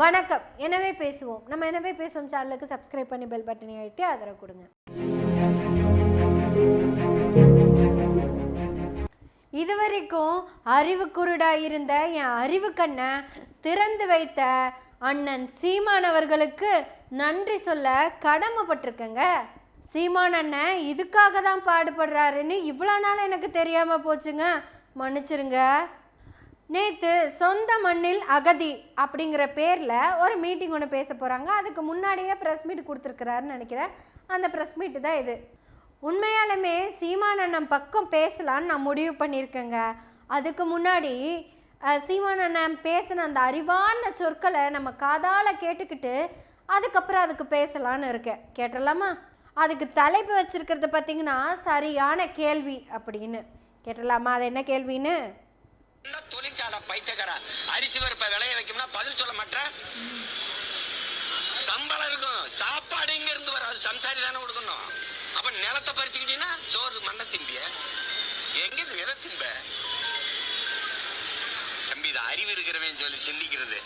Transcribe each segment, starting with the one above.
வணக்கம். எனவே பேசுவோம். நம்ம எனவே பேசுவோம். சேனலுக்கு சப்ஸ்கிரைப் பண்ணி பெல் பட்டனை அழுத்தி ஆதரவு கொடுங்க. இதுவரைக்கும் அறிவு குருடா இருந்த என் அறிவு கண்ணை திறந்து வைத்த அண்ணன் சீமான் அவர்களுக்கு நன்றி சொல்ல கடமைப்பட்டிருக்கேங்க. சீமான் அண்ணன் இதுக்காக தான் பாடுபடுறாருன்னு இவ்வளோ நாள் எனக்கு தெரியாமல் போச்சுங்க. மன்னிச்சிருங்க. நேற்று சொந்த மண்ணில் அகதி அப்படிங்கிற பேரில் ஒரு மீட்டிங் ஒன்று பேச போகிறாங்க அதுக்கு முன்னாடியே ப்ரெஸ் மீட் கொடுத்துருக்குறாருன்னு நினைக்கிறேன். அந்த ப்ரெஸ் மீட்டு தான் இது. உண்மையாலுமே சீமானண்ணன் பக்கம் பேசலான்னு நான் முடிவு பண்ணியிருக்கேங்க. அதுக்கு முன்னாடி சீமானண்ணன் பேசின அந்த அறிவார்ந்த சொற்களை நம்ம காதால் கேட்டுக்கிட்டு அதுக்கப்புறம் அதுக்கு பேசலான்னு இருக்கேன். கேட்டலாமா? அதுக்கு தலைப்பு வச்சிருக்கிறது பார்த்தீங்கன்னா சரியான கேள்வி அப்படின்னு. கேட்டலாமா? அது என்ன கேள்வின்னு? தொழிற்சாலை பைத்தியக்காரா. அரிசி பருப்பை விளைய வைக்கும்னா பதில் சொல்ல மாட்டேன் சம்பளம் இருக்கும். சாப்பாடு இங்க இருந்து வராது. சம்சாரி தானே கொடுக்கணும். அப்ப நிலத்தை பறிச்சுக்கிட்டீங்கன்னா சோறு மண்ணை திம்பிய. எங்க இது எதை திம்ப? தம்பி இது அறிவு இருக்கிறவன் சொல்லி சிந்திக்கிறது.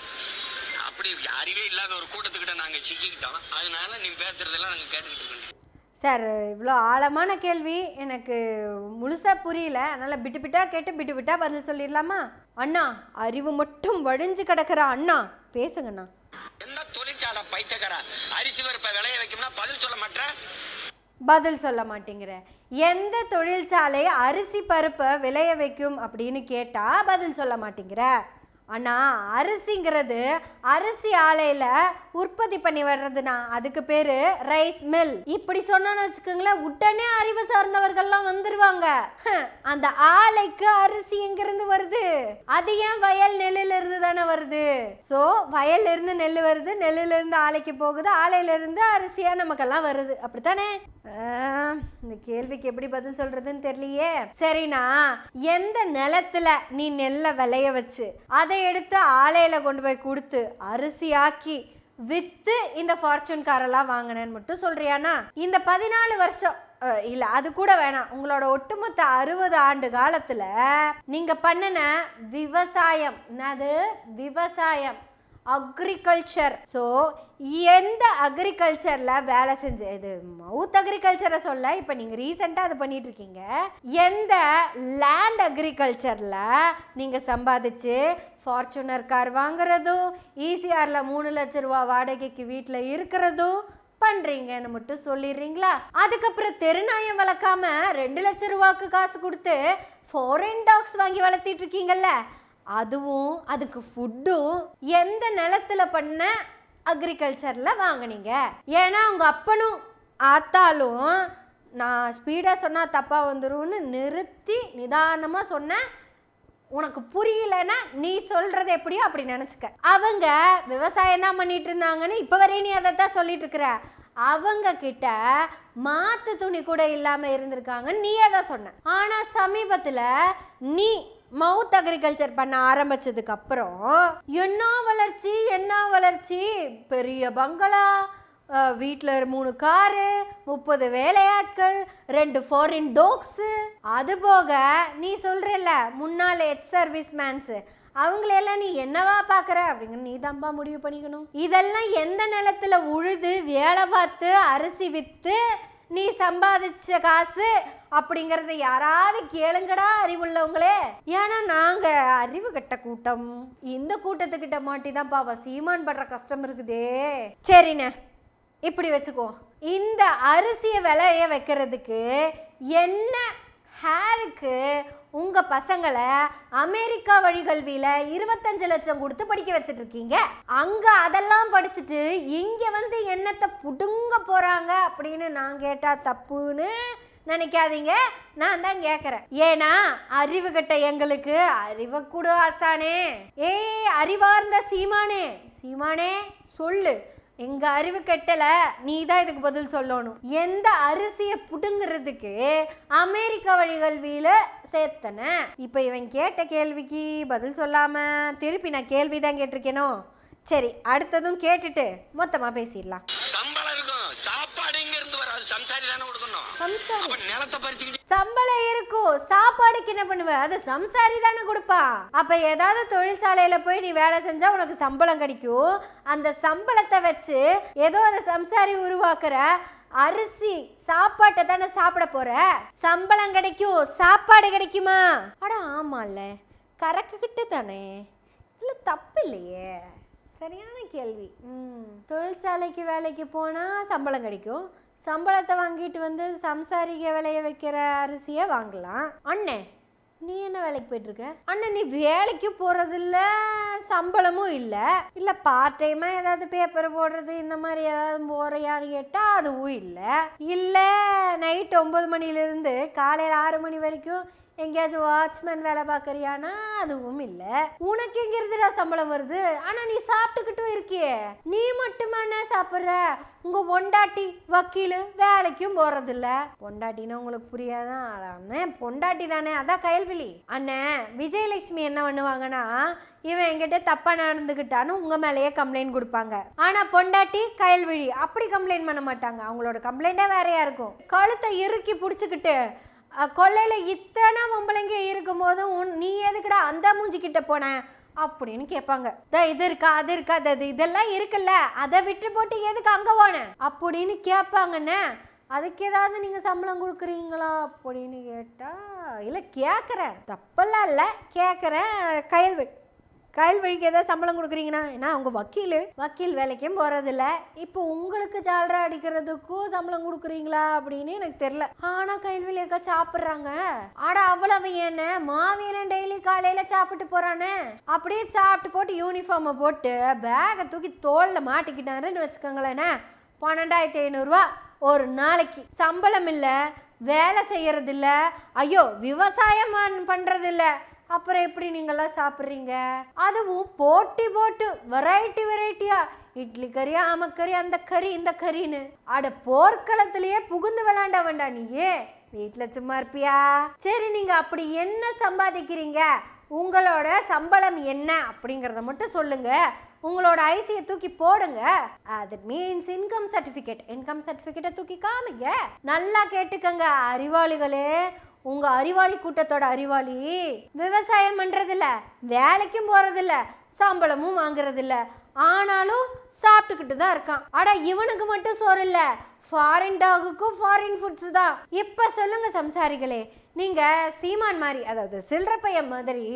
அப்படி அறிவே இல்லாத ஒரு கூட்டத்துக்கிட்ட நாங்க சிக்கிக்கிட்டோம். அதனால நீ பேசுறதெல்லாம் நாங்க கேட்டுக்கிட்டு இருக்கோம். சார் இவ்வளோ ஆழமான கேள்வி. எனக்கு முழுசாக புரியல. அதனால் பிட்டு பிட்டா கேட்டு பிட்டு பிட்டா பதில் சொல்லிடலாமா? அண்ணா அறிவு மட்டும் வழிஞ்சு கிடக்கிற. அண்ணா பேசுங்கண்ணா. எந்த தொழிற்சாலை பைத்தியக்காரா? அரிசி பருப்பை விளைய வைக்கும்னா பதில் சொல்ல மாட்டேன் பதில் சொல்ல மாட்டேங்கிற. எந்த தொழிற்சாலை அரிசி பருப்பை விளைய வைக்கும் அப்படின்னு கேட்டால் பதில் சொல்ல மாட்டேங்கிற? அண்ணா அரிசிங்கிறது அரிசி ஆலையில் உற்பத்தி பண்ணி வர்றதுண்ணா அதுக்கு பேர் ரைஸ் மில். இப்படி சொன்னோன்னு வச்சுக்கோங்களேன் உடனே அறிவு சார்ந்தவர்கள்லாம் வந்துடுவாங்க அந்த ஆலைக்கு அரிசி எங்கிருந்து வருது? அது ஏன் வயல் நெல்லுல இருந்து தானே வருது? ஸோ வயல்ல இருந்து நெல் வருது நெல்லுல இருந்து ஆலைக்கு போகுது ஆலையில இருந்து நமக்கெல்லாம் வருது. அப்படித்தானே? இந்த கேள்விக்கு எப்படி பதில் சொல்றதுன்னு தெரியலையே. சரிண்ணா எந்த நிலத்துல நீ நெல்லை விளைய வச்சு அதை எடுத்து ஆலையில கொண்டு போய் கொடுத்து அரிசியாக்கி வித்து இந்த ஃபார்ச்சூன் காரெல்லாம் வாங்கினேன்னு மட்டும் சொல்றியாண்ணா? இந்த பதினாலு வருஷம் இல்லை இல்ல அது கூட வேணாம். உங்களோட ஒட்டுமொத்த அறுபது ஆண்டு காலத்துல நீங்க பண்ணின விவசாயம் என்னது? விவசாயம். அக்ரிகல்ச்சர் ஸோ எந்த அக்ரிகல்ச்சரில் வேலை செஞ்ச இது மவுத் அக்ரிகல்ச்சரை சொல்ல இப்போ நீங்கள் ரீசெண்டாக அது பண்ணிட்டு இருக்கீங்க. எந்த லேண்ட் அக்ரிகல்ச்சரில் நீங்கள் சம்பாதிச்சு ஃபார்ச்சுனர் கார் வாங்குறதும் ஈசிஆரில் மூணு லட்ச ரூபா வாடகைக்கு வீட்டில் இருக்கிறதும் பண்ணுறீங்கன்னு மட்டும் சொல்லிடுறீங்களா? அதுக்கப்புறம் தெருநாயம் வளர்க்காம ரெண்டு லட்ச ரூபாய்க்கு காசு கொடுத்து ஃபாரின் டாக்ஸ் வாங்கி வளர்த்திட்டு இருக்கீங்கல்ல அதுவும் அதுக்கு ஃபுட்டும் எந்த நிலத்துல பண்ண அக்ரிகல்ச்சரில் வாங்கினீங்க? ஏன்னா அவங்க அப்பனும் ஆத்தாலும் நான் ஸ்பீடாக சொன்னால் தப்பாக வந்துடும்னு நிறுத்தி நிதானமாக சொன்னேன் உனக்கு புரியலன்னா நீ சொல்கிறது எப்படியோ அப்படி நினச்சிக்க. அவங்க விவசாயம் தான் பண்ணிட்டு இருந்தாங்கன்னு இப்போ வரையும் நீ அதை தான் சொல்லிட்டு இருக்கிற. அவங்க கிட்ட மாத்து துணி கூட இல்லாமல் இருந்திருக்காங்கன்னு நீ தான் சொன்ன. ஆனால் சமீபத்தில் நீ மவுத் அக்ரிகல்ச்சர் பண்ண ஆரம்பிச்சதுக்கு அப்புறம் என்ன வளர்ச்சி என்ன வளர்ச்சி? பெரிய பங்களா வீட்டில் மூணு காரு முப்பது வேலையாட்கள் ரெண்டு ஃபாரின் டோக்ஸு அது போக நீ சொல்கிறல்ல முன்னாள் எக்ஸ் சர்வீஸ் மேன்ஸு அவங்களையெல்லாம் நீ என்னவா பார்க்குற அப்படிங்கிற நீ தான்ப்பா முடிவு பண்ணிக்கணும். இதெல்லாம் எந்த நிலத்தில் உழுது வேலை பார்த்து அரிசி விற்று நீ சம்பாதிச்ச காசு அப்படிங்கறத யாராவது கேளுங்கடா அறிவுள்ளவங்களே. ஏன்னா நாங்க அறிவு கட்ட கூட்டம். இந்த கூட்டத்துக்கிட்ட மாட்டி தான் பாவா சீமான் படுற கஷ்டம் இருக்குதே. சரிண்ணே இப்படி வச்சுக்கோ. இந்த அரிசியை விலைய வைக்கிறதுக்கு என்ன ஹேருக்கு உங்கள் பசங்களை அமெரிக்கா வழிகல்வியில் இருபத்தஞ்சு லட்சம் கொடுத்து படிக்க வச்சுட்டு இருக்கீங்க அங்கே அதெல்லாம் படிச்சுட்டு இங்கே வந்து என்னத்தை புடுங்க போகிறாங்க அப்படின்னு நான் கேட்டால் தப்புன்னு நினைக்காதீங்க. நான் தான் கேட்குறேன் ஏன்னா அறிவு கட்ட எங்களுக்கு அறிவை கூட ஆசானே. ஏய் அறிவார்ந்த சீமானே. சீமானே சொல்லு. எங்க அறிவு கெட்டல நீ தான் இதுக்கு பதில் சொல்லணும். எந்த அரிசியை புடுங்கிறதுக்கு அமெரிக்க வழிகல்வியில சேர்த்தன இப்ப இவன் கேட்ட கேள்விக்கு பதில் சொல்லாம திருப்பி நான் கேள்வி தான் கேட்டிருக்கேனோ? சரி அடுத்ததும் கேட்டுட்டு மொத்தமா பேசிடலாம். சம்பளம் இருக்கும். சாப்பாடு இங்க இருந்து வராது. சம்சாரி தானே சம்பளம் இருக்கும் சாப்பாடுக்கு என்ன பண்ணுவ? அது சம்சாரி தானே கொடுப்பான் அப்ப ஏதாவது தொழிற்சாலையில போய் நீ வேலை செஞ்சா உனக்கு சம்பளம் கிடைக்கும். அந்த சம்பளத்தை வச்சு ஏதோ ஒரு சம்சாரி உருவாக்குற அரிசி சாப்பாட்டை தானே சாப்பிட போற? சம்பளம் கிடைக்கும். சாப்பாடு கிடைக்குமா? அட ஆமால்ல. கறக்குக்கிட்டு தானே. இல்லை தப்பு இல்லையே. சரியான கேள்வி. ம். தொழிற்சாலைக்கு வேலைக்கு போனால் சம்பளம் கிடைக்கும். சம்பளத்தை வாங்கிட்டு வந்து சம்சாரிக்க விளைய வைக்கிற அரிசியை வாங்கலாம். அண்ணே நீ என்ன வேலைக்கு போயிட்டுருக்க? அண்ணன் நீ வேலைக்கு போகிறதில்ல சம்பளமும் இல்லை. இல்லை பார்ட் டைமாக ஏதாவது பேப்பர் போடுறது இந்த மாதிரி ஏதாவது போகிறியான்னு கேட்டால் அதுவும் இல்லை. இல்லை நைட் ஒம்பது மணிலேருந்து காலையில் ஆறு மணி வரைக்கும் எங்கேயாச்சும் வாட்ச்மேன் வேலை பார்க்குறியானா? அதுவும் இல்லை. உனக்கு எங்கிருந்துடா சம்பளம் வருது. ஆனால் நீ சாப்பிட்டுக்கிட்டும் இருக்கியே. நீ மட்டுமானே சாப்பிட்ற? உங்கள் பொண்டாட்டி வக்கீல் வேலைக்கும் போகிறதில்ல பொண்டாட்டின்னா உங்களுக்கு புரியாதான் அண்ணே பொண்டாட்டி தானே. அதான் கயல்விழி. அண்ணே விஜயலட்சுமி என்ன பண்ணுவாங்கன்னா இவன் என்கிட்ட தப்பாக நடந்துக்கிட்டான்னு உங்கள் மேலேயே கம்ப்ளைண்ட் கொடுப்பாங்க. ஆனால் பொண்டாட்டி கயல்விழி அப்படி கம்ப்ளைண்ட் பண்ண மாட்டாங்க. அவங்களோட கம்ப்ளைண்ட்டே வேறையாக இருக்கும். கழுத்தை இறுக்கி பிடிச்சிக்கிட்டு கொள்ளையில் இத்தனை பொம்பளைங்க இருக்கும்போதும் உன் நீ எதுக்குடா அந்த மூஞ்சிக்கிட்ட போன? அப்படின்னு கேட்பாங்க. "தா, இது இருக்கா அது இருக்கா அது இது இதெல்லாம் இருக்குல்ல அதை விட்டு போட்டு எதுக்கு அங்கே போன? அப்படின்னு கேட்பாங்கண்ணே. அதுக்கு ஏதாவது நீங்க சம்பளம் கொடுக்குறீங்களா? அப்படின்னு கேட்டா இல்லை கேட்குறேன் தப்பெல்லாம் இல்லை கேட்குறேன் கயல் வழிக்கு ஏதாவது சம்பளம் கொடுக்குறீங்கன்னா ஏன்னா அவங்க வக்கீல். வக்கீல் வேலைக்கும் போகிறதில்ல இப்போ உங்களுக்கு ஜாலரா அடிக்கிறதுக்கும் சம்பளம் கொடுக்குறீங்களா அப்படின்னு எனக்கு தெரில ஆனால் கயல்வெளி அக்கா சாப்பிட்றாங்க. ஆட அவ்வளவு என்ன? மாவீரன் டெய்லி காலையில் சாப்பிட்டு போகிறானே அப்படியே சாப்பிட்டு போட்டு யூனிஃபார்மை போட்டு பேகை தூக்கி தோளில் மாட்டிக்கிட்டாருன்னு வச்சுக்கோங்களேண்ணே பன்னெண்டாயிரத்தி ஐநூறுரூவா ஒரு நாளைக்கு. சம்பளம் இல்லை வேலை செய்கிறதில்ல ஐயோ விவசாயம் பண்ணுறதில்ல அப்புறம் எப்படி நீங்கள்லாம் சாப்பிட்றீங்க? அதுவும் போட்டி போட்டு வெரைட்டி வெரைட்டியா இட்லி கறி ஆமக்கறி அந்த கறி இந்த கறின்னு. அட போர்க்களத்திலேயே புகுந்து விளாண்ட வேண்டா நீயே. வீட்டில் சும்மா இருப்பியா? சரி நீங்கள் அப்படி என்ன சம்பாதிக்கிறீங்க? உங்களோட சம்பளம் என்ன? அப்படிங்கிறத மட்டும் சொல்லுங்க. உங்களோட ஐசியை தூக்கி போடுங்க. அது மீன்ஸ் இன்கம் சர்டிஃபிகேட் இன்கம் சர்டிஃபிகேட்டை தூக்கி காமிங்க. நல்லா கேட்டுக்கங்க அறிவாளிகளே. உங்க அறிவாளி கூட்டத்தோட அறிவாளி. விவசாயம் பண்றதில்ல வேலைக்கும் போறதில்ல சம்பளமும் வாங்குறதில்ல. ஆனாலும் சாப்பிட்டுக்கிட்டு தான் இருக்கான். அட இவனுக்கு மட்டும் சோறு இல்ல. ஃபாரின் டாகுக்கும் ஃபாரின் ஃபுட்ஸ் தான். இப்போ சொல்லுங்க சம்சாரிகளே நீங்க சீமான் மாதிரி அதாவது சில்லற பையன் மாதிரி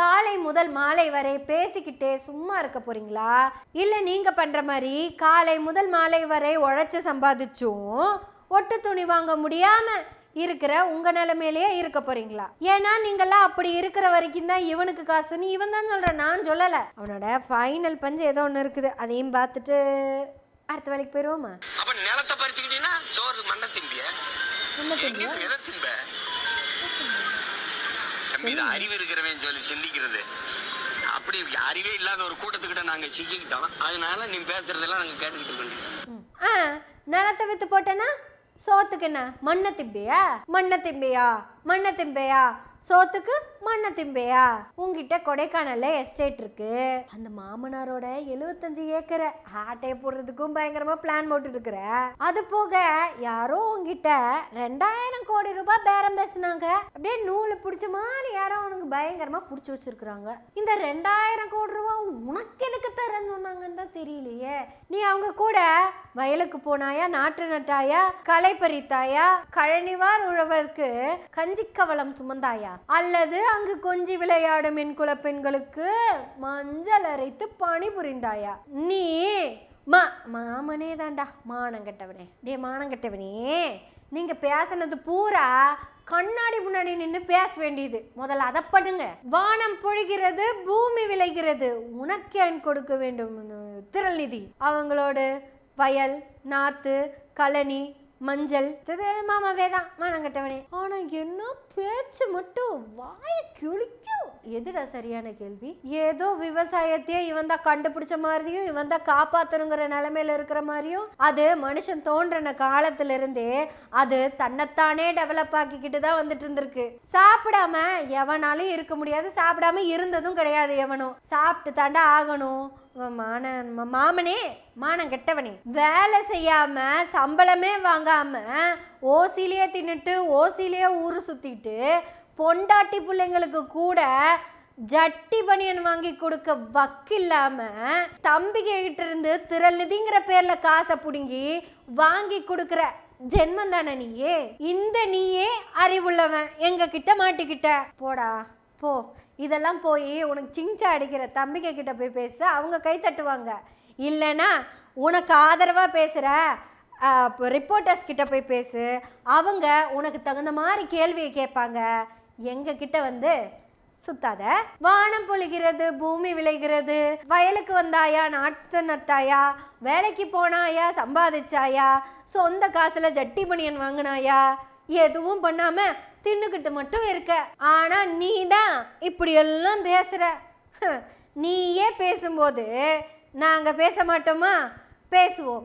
காலை முதல் மாலை வரை பேசிக்கிட்டே சும்மா இருக்க போறீங்களா? இல்லை நீங்க பண்ற மாதிரி காலை முதல் மாலை வரை உழைச்சி சம்பாதிச்சும் ஒட்டு துணி வாங்க முடியாமல் இருக்கிற உங்க நிலைமையிலேயே இருக்க போறீங்களா? ஏன்னா நீங்கெல்லாம் அப்படி இருக்கிற வரைக்கும் தான் இவனுக்கு காசுன்னு இவன் தான் சொல்றான் நான் சொல்லல. அவனோட ஃபைனல் பஞ்சு ஏதோ ஒன்று இருக்குது. அதையும் பார்த்துட்டு அடுத்த வேலைக்கு போயிடுவோமா அப்ப நிலத்தை பறிச்சுக்கிட்டீங்கன்னா சோறு மண்ணை திம்பிய எதை திம்ப? தம்பி அறிவு இருக்கிறவன் சொல்லி சிந்திக்கிறது. அப்படி அறிவே இல்லாத ஒரு கூட்டத்துக்கிட்ட நாங்க சிக்கிக்கிட்டோம். அதனால நீ பேசுறதெல்லாம் நாங்க கேட்டுக்கிட்டு இருக்கோம். ஆ நிலத்தை வித்து போட்டேன்னா? சோத்துக்கு என்ன? மண்ணை திம்பியா? மண்ணை திம்பியா? மண்ணை திம்பியா? சோத்துக்கு மண்ணை திம்பையா உங்ககிட்ட கொடைக்கானல்ல எஸ்டேட் இருக்கு. அந்த மாமனாரோட எழுபத்தஞ்சு ஏக்கரை ஆட்டைய போடுறதுக்கும் பயங்கரமா பிளான் போட்டு இருக்கிற அது போக யாரோ உங்ககிட்ட ரெண்டாயிரம் கோடி ரூபாய் பேரம் பேசுனாங்க. அப்படியே நூலை பிடிச்ச மாதிரி யாரோ உனக்கு பயங்கரமா பிடிச்சி வச்சிருக்கிறாங்க. இந்த ரெண்டாயிரம் கோடி ரூபா உனக்கு எதுக்கு தரேன்னு சொன்னாங்கன்னு தான் தெரியலையே. நீ அவங்க கூட வயலுக்கு போனாயா நாற்று நட்டாயா களை பறித்தாயா கழனிவார் உழவருக்கு கஞ்சி கவலம் சுமந்தாயா அல்லது அங்கு கொஞ்சி விளையாடும் என் குலப்பெண்களுக்கு மஞ்சள் அரைத்து பணி புரிந்தாயா நீ மா மாமனே தாண்டா மானங்கட்டவனே டே மானங்கட்டவனே நீங்க பேசுனது பூரா கண்ணாடி முன்னாடி நின்று பேச வேண்டியது. முதல்ல அதை பண்ணுங்க வானம் பொழிகிறது பூமி விளைகிறது. உனக்கேன் கொடுக்க வேண்டும் திரள் நிதி? அவங்களோட வயல் நாத்து கழனி மஞ்சள். இது மாமாவே தான் மானங்கட்டவனே ஆனா என்ன பேச்சு மட்டும் வாயை கிழிக்கும். எதுடா சரியான கேள்வி? ஏதோ விவசாயத்தையே இவன் தான் கண்டுபிடிச்ச மாதிரியும் இவன் தான் காப்பாத்தணுங்கிற நிலைமையில இருக்கிற மாதிரியும் அது மனுஷன் தோன்றின காலத்துல இருந்தே அது தன்னைத்தானே டெவலப் ஆக்கிக்கிட்டு தான் வந்துட்டு இருந்திருக்கு சாப்பிடாம எவனாலும் இருக்க முடியாது. சாப்பிடாம இருந்ததும் கிடையாது எவனும். சாப்பிட்டு தாண்டா ஆகணும். மானன் மான மாமனே மானம் கெட்டவனே. வேலை செய்யாம சம்பளமே வாங்காம ஓசிலேயே தின்னுட்டு ஓசிலேயே ஊரு சுற்றிட்டு பொண்டாட்டி பிள்ளைங்களுக்கு கூட ஜட்டி பனியன் வாங்கி கொடுக்க வக்கில்லாம தம்பிங்க இருந்து திரள் நிதிங்கிற பேர்ல காசை பிடுங்கி வாங்கி கொடுக்குற ஜென்மம் தானே நீயே? இந்த நீயே அறிவுள்ளவன் எங்க கிட்ட மாட்டிக்கிட்ட. போடா போ. இதெல்லாம் போய் உனக்கு சிங்சா அடிக்கிற தம்பிகை கிட்ட போய் பேச அவங்க கை தட்டுவாங்க. இல்லைன்னா உனக்கு ஆதரவாக பேசுகிற ரிப்போர்ட்டர்ஸ் கிட்ட போய் பேசு. அவங்க உனக்கு தகுந்த மாதிரி கேள்வியை கேட்பாங்க. எங்கள் கிட்ட வந்து சுத்தாத. வானம் பொழிகிறது பூமி விளைகிறது. வயலுக்கு வந்தாயா நாட்டு நட்டாயா வேலைக்கு போனாயா சம்பாதிச்சாயா சொந்த காசுல ஜட்டி பனியன் வாங்கினாயா எதுவும் பண்ணாம தின்னுக்கிட்டு மட்டும் இருக்க. ஆனா நீ தான் இப்படி எல்லாம் பேசுற நீயே பேசும்போது நாங்க பேச மாட்டோமா? பேசுவோம்.